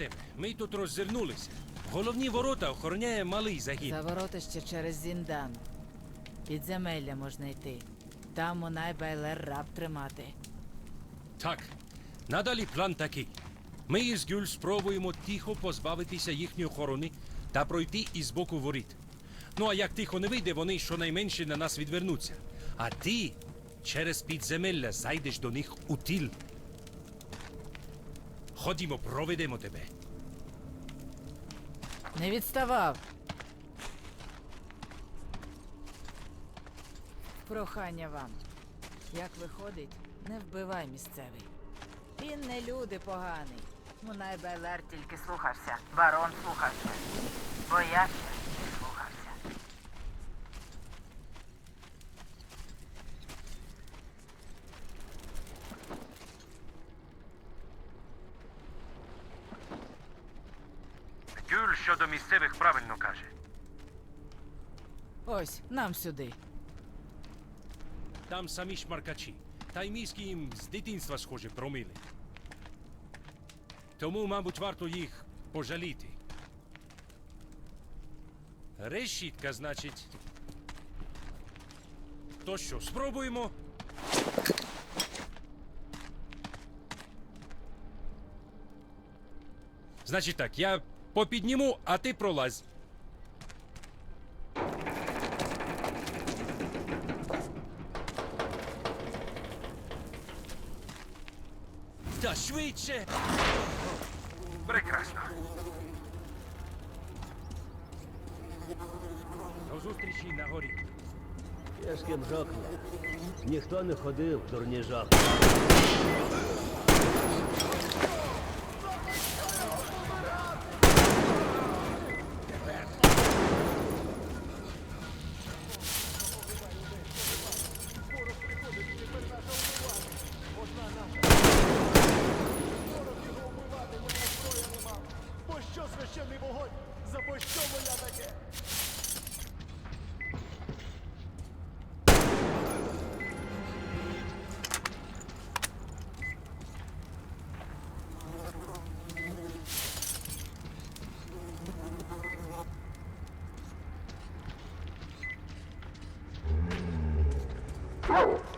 Артем, ми тут роззирнулися. Головні ворота охороняє малий загін. За ворота ще через Зіндан. Підземелля можна йти. Там Мунай Байлер раб тримати. Так, надалі план такий. Ми із Гюль спробуємо тихо позбавитися їхньої охорони та пройти із боку воріт. Ну а як тихо не вийде, вони щонайменше на нас відвернуться. А ти через підземелля зайдеш до них у тил. Ходімо, проведемо тебе. Не відставав. Прохання вам. Як виходить, не вбивай місцевий. Він не люди поганий. Мунай Байлер тільки слухався. Барон слухався. Бо я. Гюль щодо місцевих правильно каже. Ось, нам сюди. Там самі шмаркачі. Та й мізки їм з дитинства схоже промили. Тому, мабуть, варто їх пожаліти. Решітка, значить. То що, спробуємо? Значить так, я попідніму, а ти пролазь. Та швидше. Прекрасно. До зустрічі на горі. Я ж ким жахну. Ніхто не ходив, дурні жах. Oh!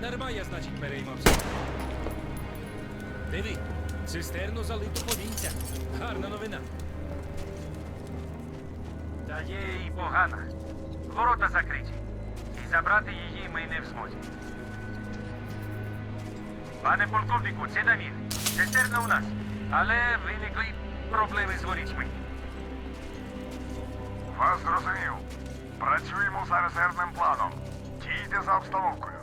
Дарма я, значить, переймався. Диви, цистерну залито повінця. Гарна новина. Та є і погана. Ворота закриті. І забрати її ми не в змозі. Пане полковнику, це Давід. Цистерна у нас. Але виникли проблеми з ворітьми. Вас зрозумів. Працюємо за резервним планом. Дійте за обстановкою.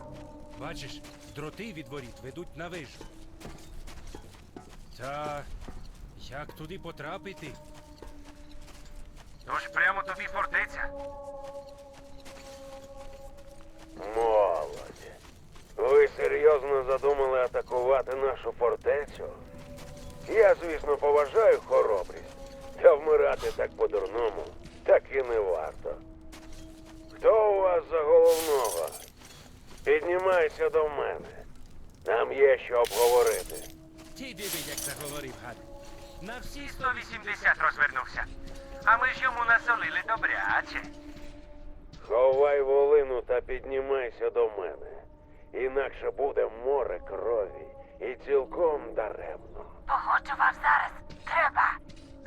Бачиш, дроти від воріт ведуть на вижу. Та як туди потрапити? Тож прямо тобі фортеця. Молоді. Ви серйозно задумали атакувати нашу фортецю? Я, звісно, поважаю хоробрість, та вмирати так по-дурному, так і не варто. Хто у вас за головного? Піднімайся до мене. Нам є що обговорити. Ти диви, як заговорив гад. На всі 180 розвернувся. А ми ж йому насолили добряче. Ховай волину та піднімайся до мене. Інакше буде море крові і цілком даремно. Погоджував зараз. Треба.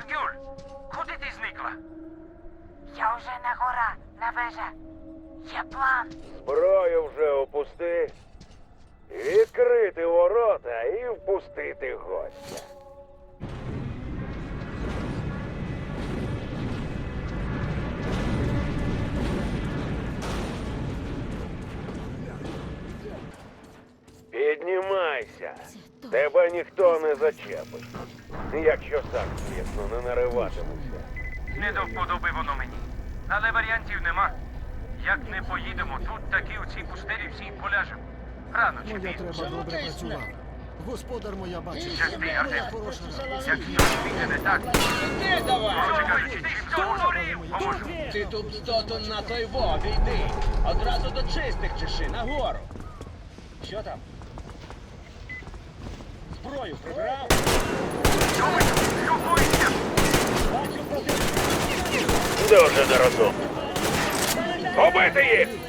Гюль, куди ти зникла? Я вже на гора, на вежа. Є план. Зброю вже опусти. Відкрити ворота і впустити гостя. Піднімайся. Тебе ніхто не зачепить. Якщо сам, звісно, не нариватимуся. Не до вподоби воно мені. Але варіантів нема. Як не поїдемо, тут таки у цій пустелі всі поляжемо. Рано чи Моя пізно. треба добре працювати. Господар моя бачить. Щасти, Артем. Хороша рада. Як щось піде не так, Іди давай! кажучи, чим хто говорив, поможу. Ти тут сто на той во, обійди. Одразу до чистих чеши, нагору. Що там? Зброю прибрав? Любуйся! Бачу противника. Дуже нерозумно. Побити їх!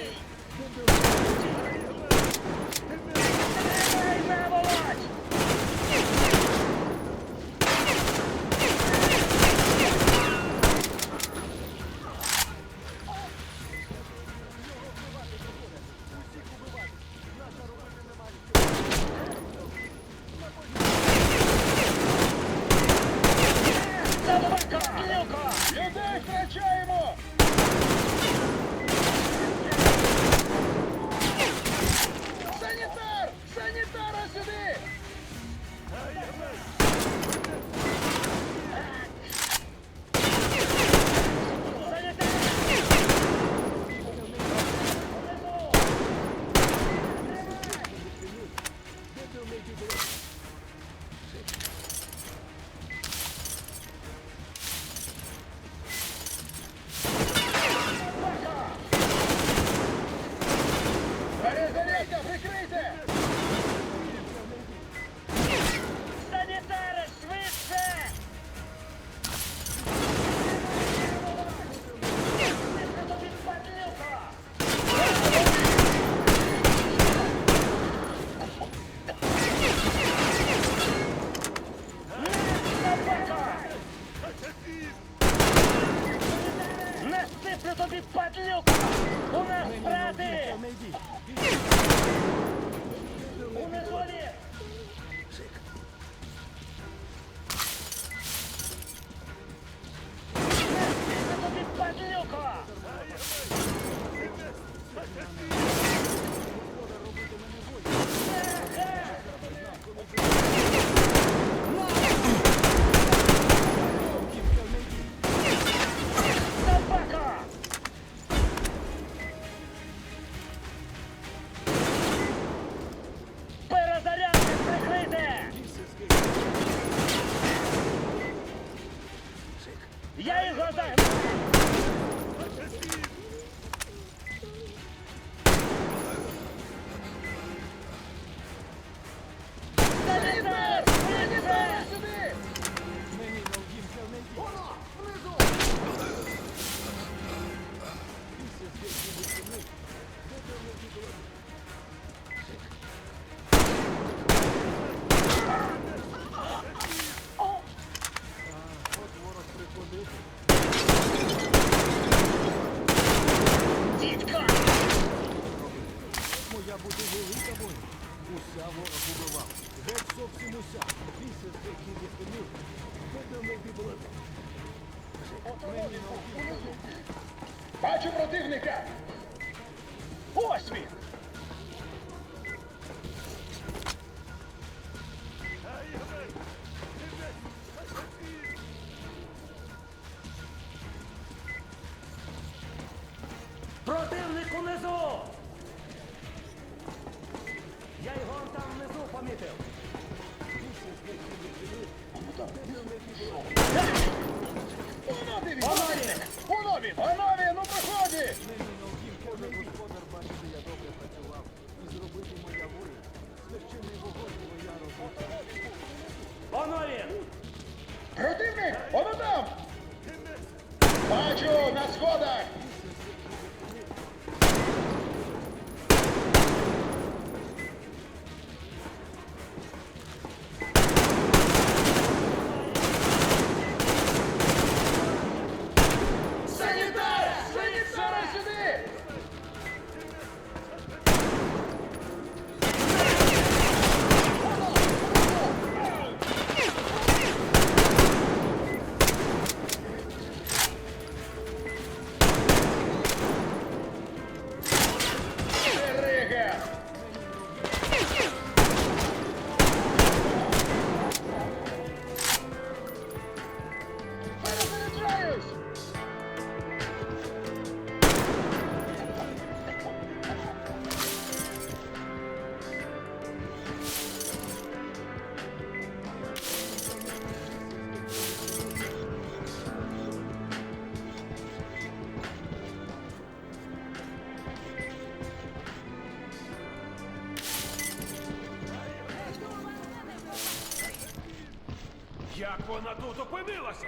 Як вона тут опинилася?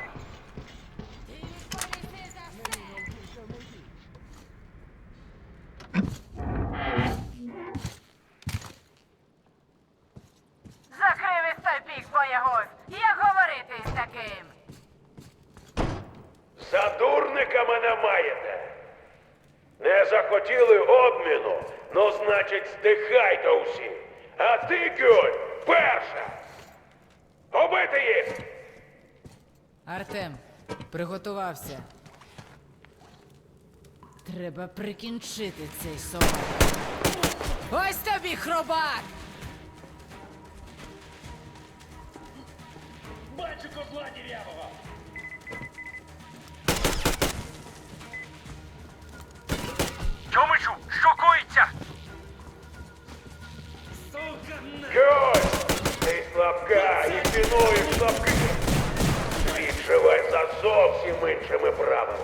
Закрив із той пік, боягуз! Як говорити із таким? За дурника мене маєте. Не захотіли обміну, ну значить здихайте усі. А ти, Гюль, перша. Убити їх! Артем, приготувався. Треба прикінчити цей собак. Ось тобі хробак! Бачу козла дірявого! Тьомичу, що коїться? Гюль! Ти цінуєш слабких. Світ живе за зовсім іншими правилами.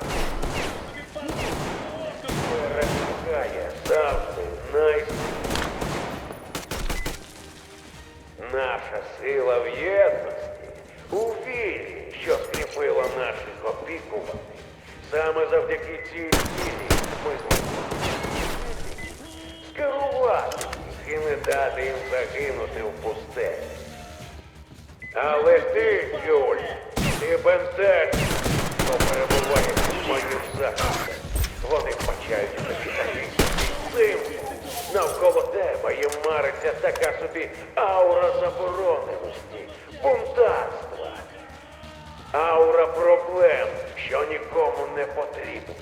Перемагає завжди найсильніше. Наша сила в єдності, у вірі, що скріпила наших опікуваних. Саме завдяки цій силі ми зможемо скерувати і не дати їм загинути в пустелі. Але ти, Юль, ти бентеж, що перебуває в моїм захисті. Вони такий собі символ. Навколо тебе їм мариться така собі аура забороненості, бунтарства. Аура проблем, що нікому не потрібні.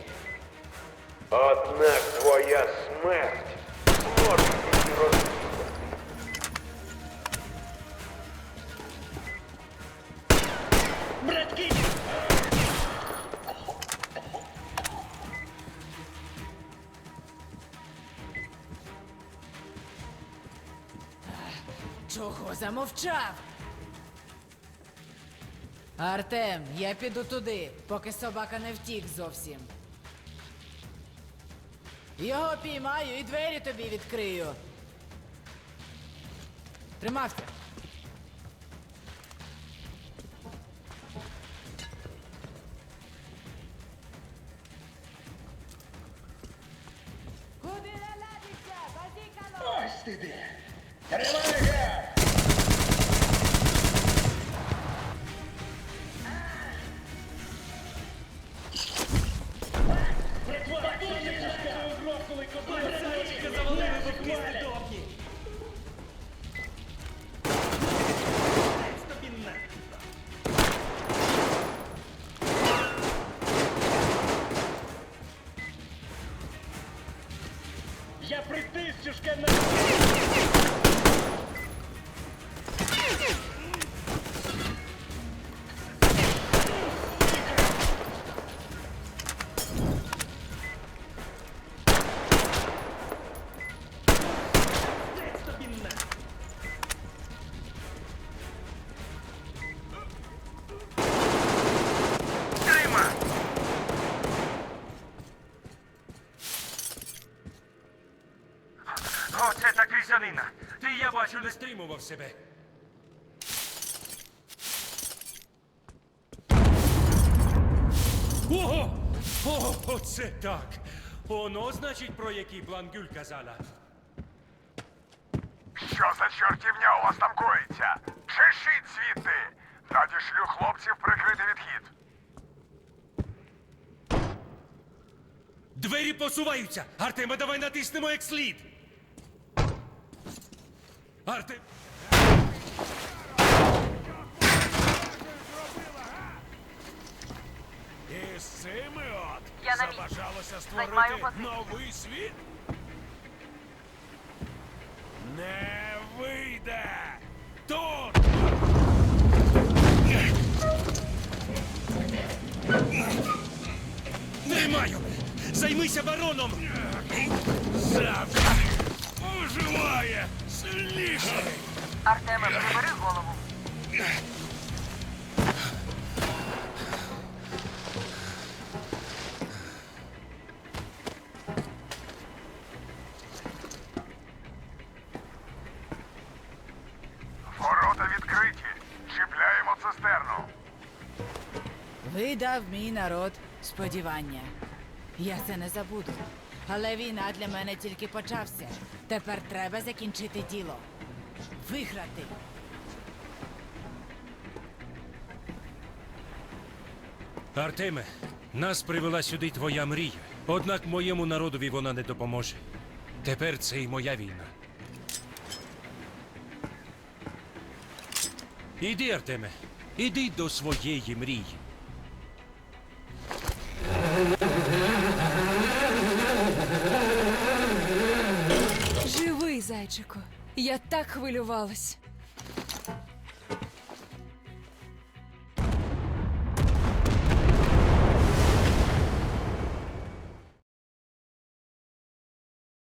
Однак твоя смерть зможе їх замовчав? Артем, я піду туди, поки собака не втік зовсім. Його піймаю і двері тобі відкрию. Тримався. Куди наладиться? Базікало! Ось ти де! Тримай! Я притисчушка на... так. Ти, я бачу, не стримував себе. Ого! Ого, оце так! Оно, значить, про який план Гюль казала. Що за чортівня у вас там коїться? Чешіть звідти! Надішлю хлопців прикрити відхід. Двері посуваються! Артема, давай натиснемо як слід! Артем! І з цими от Я на місці. забажалося Займаю створити позицію. новий світ? Не вийде! Тут! Не маю! Займися бароном! Завжди оживає сильніше! Артеме, прибери голову. Ворота відкриті. Чіпляємо цистерну. Видав мій народ сподівання. Я це не забуду. Але війна для мене тільки почався. Тепер треба закінчити діло. Виграти. Артеме, нас привела сюди твоя мрія. Однак моєму народові вона не допоможе. Тепер це і моя війна. Іди, Артеме, іди до своєї мрії. Зайчику. Я так хвилювалась.